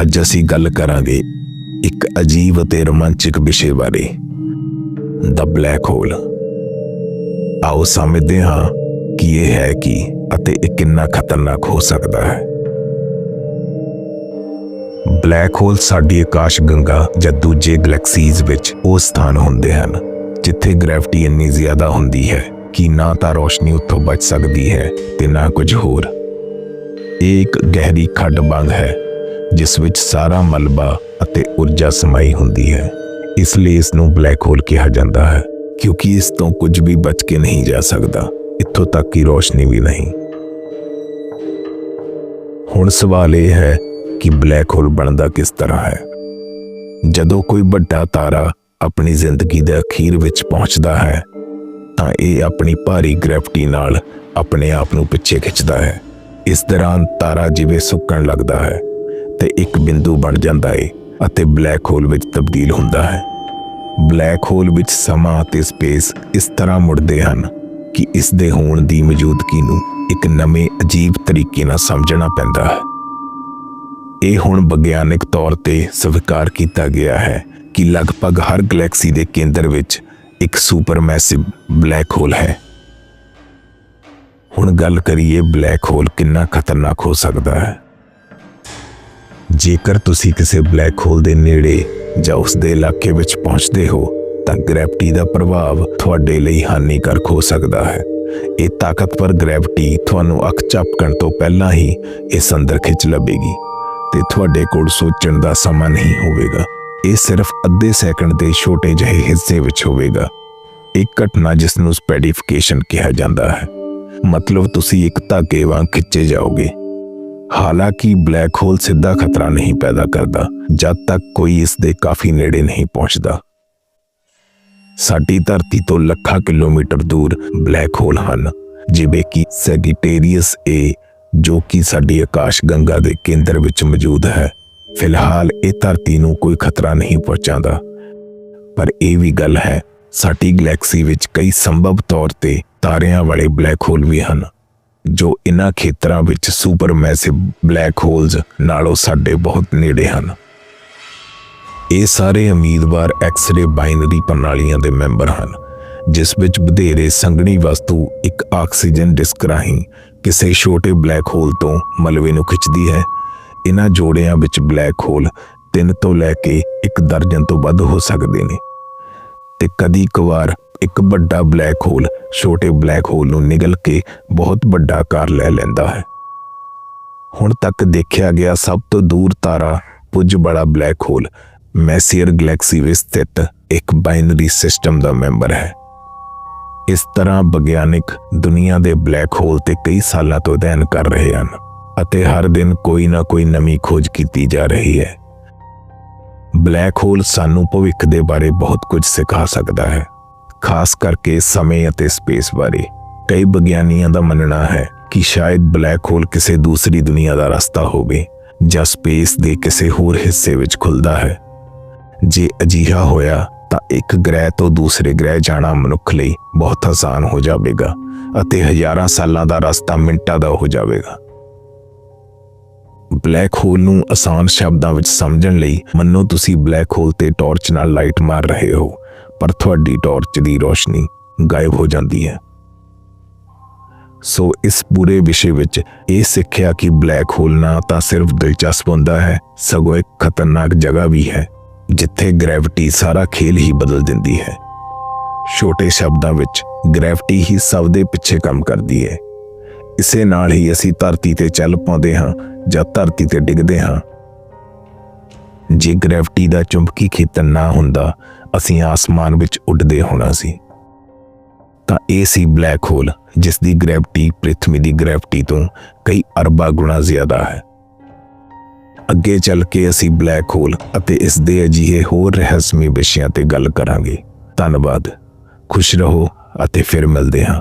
ਅੱਜ ਅਸੀਂ ਗੱਲ ਕਰਾਂਗੇ ਇੱਕ ਅਜੀਬ ਅਤੇ ਰੋਮਾਂਚਕ ਵਿਸ਼ੇ ਬਾਰੇ। ਦਾ ਬਲੈਕ ਹੋਲ ਆਓ ਸਮਝਦੇ ਹਾਂ ਕਿ ਇਹ ਹੈ ਕੀ ਅਤੇ ਇਹ ਕਿੰਨਾ ਖਤਰਨਾਕ ਹੋ ਸਕਦਾ ਹੈ। ਬਲੈਕ ਹੋਲ ਸਾਡੀ ਆਕਾਸ਼ ਗੰਗਾ ਜਾਂ ਦੂਜੇ ਗੈਲੈਕਸੀਜ਼ ਵਿੱਚ ਉਹ ਸਥਾਨ ਹੁੰਦੇ ਹਨ, ਜਿੱਥੇ ਗ੍ਰੈਵਿਟੀ ਇੰਨੀ ਜ਼ਿਆਦਾ ਹੁੰਦੀ ਹੈ ਕਿ ਨਾ ਤਾਂ ਰੋਸ਼ਨੀ ਉੱਥੋਂ ਬਚ ਸਕਦੀ ਹੈ ਤੇ ਨਾ ਕੁਝ ਹੋਰ। ਇਹ ਇੱਕ ਗਹਿਰੀ ਖੱਡ ਵਾਂਗ ਹੈ ਜਿਸ ਵਿੱਚ ਸਾਰਾ ਮਲਬਾ ਅਤੇ ਊਰਜਾ ਸਮਾਈ ਹੁੰਦੀ ਹੈ। ਇਸ ਲਈ ਇਸ ਨੂੰ ਬਲੈਕ ਹੋਲ ਕਿਹਾ ਜਾਂਦਾ ਹੈ, ਕਿਉਂਕਿ ਇਸ ਤੋਂ ਕੁਝ ਵੀ ਬਚ ਕੇ ਨਹੀਂ ਜਾ ਸਕਦਾ। ਇੱਥੋਂ ਤੱਕ ਕਿ ਰੋਸ਼ਨੀ ਵੀ ਨਹੀਂ। ਹੁਣ ਸਵਾਲ ਇਹ ਹੈ ਕਿ ਬਲੈਕ ਹੋਲ ਬਣਦਾ ਕਿਸ ਤਰ੍ਹਾਂ ਹੈ? ਜਦੋਂ ਕੋਈ ਵੱਡਾ ਤਾਰਾ ਆਪਣੀ ਜ਼ਿੰਦਗੀ ਦੇ ਅਖੀਰ ਵਿੱਚ ਪਹੁੰਚਦਾ ਹੈ, ਤਾਂ ਇਹ ਆਪਣੀ ਭਾਰੀ ਗ੍ਰੈਵਿਟੀ ਨਾਲ ਆਪਣੇ ਆਪ ਨੂੰ ਪਿੱਛੇ ਖਿੱਚਦਾ ਹੈ। ਇਸ ਦੌਰਾਨ ਤਾਰਾ ਜਿਵੇਂ ਸੁੱਕਣ ਲੱਗਦਾ ਹੈ ਤੇ ਇੱਕ ਬਿੰਦੂ ਬਣ ਜਾਂਦਾ ਹੈ ਅਤੇ ਬਲੈਕ ਹੋਲ ਵਿੱਚ ਤਬਦੀਲ ਹੁੰਦਾ ਹੈ। ਬਲੈਕ ਹੋਲ ਵਿੱਚ ਸਮਾਂ ਅਤੇ ਸਪੇਸ ਇਸ ਤਰ੍ਹਾਂ ਮੁੜਦੇ ਹਨ ਕਿ ਇਸ ਦੇ ਹੋਣ ਦੀ ਮੌਜੂਦਗੀ ਨੂੰ ਇੱਕ ਨਵੇਂ ਅਜੀਬ ਤਰੀਕੇ ਨਾਲ ਸਮਝਣਾ ਪੈਂਦਾ ਹੈ। ਇਹ ਹੁਣ ਵਿਗਿਆਨਕ ਤੌਰ ਤੇ ਸਵੀਕਾਰ ਕੀਤਾ ਗਿਆ ਹੈ ਕਿ ਲਗਭਗ ਹਰ ਗੈਲੈਕਸੀ ਦੇ ਕੇਂਦਰ ਵਿੱਚ ਇੱਕ ਸੁਪਰਮੈਸਿਵ ਬਲੈਕ ਹੋਲ ਹੈ। ਹੁਣ ਗੱਲ ਕਰੀਏ ਬਲੈਕ ਹੋਲ ਕਿੰਨਾ ਖਤਰਨਾਕ ਹੋ ਸਕਦਾ ਹੈ। ਜੇਕਰ ਤੁਸੀਂ ਕਿਸੇ ਬਲੈਕ ਹੋਲ ਦੇ ਨੇੜੇ ਜਾਂ ਉਸ ਦੇ ਇਲਾਕੇ ਵਿੱਚ ਪਹੁੰਚਦੇ ਹੋ, ਤਾਂ ਗ੍ਰੈਵਿਟੀ ਦਾ ਪ੍ਰਭਾਵ ਤੁਹਾਡੇ ਲਈ ਹਾਨੀਕਾਰਕ ਹੋ ਸਕਦਾ ਹੈ। ਇਹ ਤਾਕਤਵਰ ਗ੍ਰੈਵਿਟੀ ਤੁਹਾਨੂੰ ਅੱਖ ਝਪਕਣ ਤੋਂ ਪਹਿਲਾਂ ਹੀ ਇਸ ਅੰਦਰ ਖਿੱਚ ਲਵੇਗੀ ਤੇ ਤੁਹਾਡੇ ਕੋਲ ਸੋਚਣ ਦਾ ਸਮਾਂ ਨਹੀਂ ਹੋਵੇਗਾ। ਇਹ ਸਿਰਫ ਅੱਧੇ ਸੈਕਿੰਡ ਦੇ ਛੋਟੇ ਜਿਹੇ ਹਿੱਸੇ ਵਿੱਚ ਹੋਵੇਗਾ। ਇੱਕ ਘਟਨਾ ਜਿਸ ਨੂੰ ਸਪੈਡੀਫਿਕੇਸ਼ਨ ਕਿਹਾ ਜਾਂਦਾ ਹੈ। ਮਤਲਬ ਤੁਸੀਂ ਇੱਕ ਧਾਗੇ ਵਾਂਗ ਖਿੱਚੇ ਜਾਓਗੇ। ਹਾਲਾਂਕਿ ਬਲੈਕ ਹੋਲ ਸਿੱਧਾ ਖਤਰਾ ਨਹੀਂ ਪੈਦਾ ਕਰਦਾ, ਜਦ ਤੱਕ ਕੋਈ ਇਸ ਦੇ ਕਾਫੀ ਨੇੜੇ ਨਹੀਂ ਪਹੁੰਚਦਾ। ਸਾਡੀ ਧਰਤੀ ਤੋਂ ਲੱਖਾਂ ਕਿਲੋਮੀਟਰ ਦੂਰ ਬਲੈਕ ਹੋਲ ਹਨ, ਜਿਵੇਂ ਕਿ ਸੈਗਿਟੇਰੀਅਸ ਏ ਜੋ ਕਿ ਸਾਡੀ ਆਕਾਸ਼ ਗੰਗਾ ਦੇ ਕੇਂਦਰ ਵਿੱਚ ਮੌਜੂਦ ਹੈ। ਫਿਲਹਾਲ ਇਹ ਧਰਤੀ ਨੂੰ ਕੋਈ ਖਤਰਾ ਨਹੀਂ ਪਹੁੰਚਾਉਂਦਾ। ਪਰ ਇਹ ਵੀ ਗੱਲ ਹੈ, ਸਾਡੀ ਗੈਲੈਕਸੀ ਵਿੱਚ ਕਈ ਸੰਭਵ ਤੌਰ ਤੇ ਤਾਰਿਆਂ ਵਾਲੇ ਬਲੈਕ ਹੋਲ ਵੀ ਹਨ। ਜੋ ਇਨ੍ਹਾਂ ਖੇਤਰਾਂ ਵਿੱਚ ਸੁਪਰਮੈਸਿਵ ਬਲੈਕ ਹੋਲਜ਼ ਨਾਲੋਂ ਸਾਡੇ ਬਹੁਤ ਨੇੜੇ ਹਨ। ਇਹ ਸਾਰੇ ਉਮੀਦਵਾਰ ਐਕਸ-ਰੇ ਬਾਈਨਰੀ ਪ੍ਰਣਾਲੀਆਂ ਦੇ ਮੈਂਬਰ ਹਨ, ਜਿਸ ਵਿੱਚ ਵਧੇਰੇ ਸੰਘਣੀ ਵਸਤੂ, ਇੱਕ ਆਕਸੀਜਨ ਡਿਸਕ ਰਾਹੀਂ ਕਿਸੇ ਛੋਟੇ ਬਲੈਕ ਹੋਲ ਤੋਂ ਮਲਬੇ ਨੂੰ ਖਿੱਚਦੀ ਹੈ। ਇਹਨਾਂ ਜੋੜਿਆਂ ਵਿੱਚ ਬਲੈਕ ਹੋਲ ਤਿੰਨ ਤੋਂ ਲੈ ਕੇ ਇੱਕ ਦਰਜਨ ਤੋਂ ਵੱਧ ਹੋ ਸਕਦੇ ਨੇ। ਤੇ ਕਦੀ ਕਵਾਰ ਇੱਕ ਵੱਡਾ ਬਲੈਕ ਹੋਲ, ਛੋਟੇ ਬਲੈਕ ਹੋਲ ਨੂੰ ਨਿਗਲ ਕੇ ਬਹੁਤ ਵੱਡਾ ਆਕਾਰ ਲੈ ਲੈਂਦਾ ਹੈ। ਹੁਣ ਤੱਕ ਦੇਖਿਆ ਗਿਆ ਸਭ ਤੋਂ ਦੂਰ ਤਾਰਾ ਪੁੱਜ ਬੜਾ ਬਲੈਕ ਹੋਲ, ਮੈਸੀਅਰ ਗੈਲੈਕਸੀ ਵਿੱਚ ਸਥਿਤ ਇੱਕ ਬਾਈਨਰੀ ਸਿਸਟਮ ਦਾ ਮੈਂਬਰ ਹੈ। ਇਸ ਤਰ੍ਹਾਂ ਵਿਗਿਆਨਿਕ ਦੁਨੀਆ ਦੇ ਬਲੈਕ ਹੋਲ ਤੇ ਕਈ ਸਾਲਾਂ ਤੋਂ ਅਧਿਐਨ ਕਰ ਰਹੇ ਹਨ ਅਤੇ ਹਰ ਦਿਨ ਕੋਈ ਨਾ ਕੋਈ ਨਵੀਂ ਖੋਜ ਕੀਤੀ ਜਾ ਰਹੀ ਹੈ। ਬਲੈਕ ਹੋਲ ਸਾਨੂੰ ਭਵਿੱਖ ਦੇ ਬਾਰੇ ਬਹੁਤ ਕੁਝ ਸਿਖਾ ਸਕਦਾ ਹੈ। ਖਾਸ ਕਰਕੇ ਸਮੇਂ ਅਤੇ ਸਪੇਸ ਬਾਰੇ। ਕਈ ਵਿਗਿਆਨੀਆਂ ਦਾ ਮੰਨਣਾ ਹੈ ਕਿ ਸ਼ਾਇਦ ਬਲੈਕ ਹੋਲ ਕਿਸੇ ਦੂਸਰੀ ਦੁਨੀਆ ਦਾ ਰਸਤਾ ਹੋਵੇ, ਜਾਂ ਸਪੇਸ ਦੇ ਕਿਸੇ ਹੋਰ ਹਿੱਸੇ ਵਿੱਚ ਖੁੱਲਦਾ ਹੈ। ਜੇ ਅਜਿਹਾ ਹੋਇਆ, ਤਾਂ ਇੱਕ ਗ੍ਰਹਿ ਤੋਂ ਦੂਸਰੇ ਗ੍ਰਹਿ ਜਾਣਾ ਮਨੁੱਖ ਲਈ ਬਹੁਤ ਆਸਾਨ ਹੋ ਜਾਵੇਗਾ ਅਤੇ ਹਜ਼ਾਰਾਂ ਸਾਲਾਂ ਦਾ ਰਸਤਾ ਮਿੰਟਾਂ ਦਾ ਹੋ ਜਾਵੇਗਾ। ਬਲੈਕ ਹੋਲ ਨੂੰ ਆਸਾਨ ਸ਼ਬਦਾਂ ਵਿੱਚ ਸਮਝਣ ਲਈ ਮੰਨੋ ਤੁਸੀਂ ਬਲੈਕ ਹੋਲ ਤੇ ਟਾਰਚ ਨਾਲ ਲਾਈਟ ਮਾਰ ਰਹੇ ਹੋ। ਪਰ ਤੁਹਾਡੀ ਟਾਰਚ ਦੀ ਰੋਸ਼ਨੀ ਗਾਇਬ ਹੋ ਜਾਂਦੀ ਹੈ। ਸੋ ਇਸ ਪੂਰੇ ਵਿਸ਼ੇ ਵਿੱਚ ਇਹ ਸਿੱਖਿਆ ਕਿ ਬਲੈਕ ਹੋਲ ਨਾ ਤਾਂ ਸਿਰਫ ਦਿਲਚਸਪ ਹੁੰਦਾ ਹੈ, ਸਗੋਂ ਇੱਕ ਖਤਰਨਾਕ ਜਗ੍ਹਾ ਵੀ ਹੈ, ਜਿੱਥੇ ਗ੍ਰੈਵਿਟੀ ਸਾਰਾ ਖੇਲ ਹੀ ਬਦਲ ਦਿੰਦੀ ਹੈ। ਛੋਟੇ ਸ਼ਬਦਾਂ ਵਿੱਚ, ਗ੍ਰੈਵਿਟੀ ਹੀ ਸਭ ਦੇ ਪਿੱਛੇ ਕੰਮ ਕਰਦੀ ਹੈ। ਇਸੇ ਨਾਲ ਹੀ ਅਸੀਂ ਧਰਤੀ ਤੇ ਚੱਲ ਪਾਉਂਦੇ ਹਾਂ ਜਾਂ ਧਰਤੀ ਤੇ ਡਿੱਗਦੇ ਹਾਂ। ਜੇ ਗ੍ਰੈਵਿਟੀ ਦਾ ਚੁੰਬਕੀ ਖੇਤਰ ਨਾ ਹੁੰਦਾ, ਅਸੀਂ ਆਸਮਾਨ ਵਿੱਚ ਉੱਡਦੇ ਹੋਣਾ ਸੀ। ਤਾਂ ਇਹ ਸੀ ਬਲੈਕ ਹੋਲ, ਜਿਸ ਦੀ ਗ੍ਰੈਵਿਟੀ ਪ੍ਰਿਥਵੀ ਦੀ ਗ੍ਰੈਵਿਟੀ ਤੋਂ ਕਈ ਅਰਬਾਂ ਗੁਣਾ ਜ਼ਿਆਦਾ ਹੈ। ਅੱਗੇ ਚੱਲ ਕੇ ਅਸੀਂ ਬਲੈਕ ਹੋਲ ਅਤੇ ਇਸ ਦੇ ਅਜਿਹੇ ਹੋਰ ਰਹੱਸਮਈ ਵਿਸ਼ਿਆਂ ਤੇ ਗੱਲ ਕਰਾਂਗੇ। ਧੰਨਵਾਦ। ਖੁਸ਼ ਰਹੋ ਅਤੇ ਫਿਰ ਮਿਲਦੇ ਹਾਂ।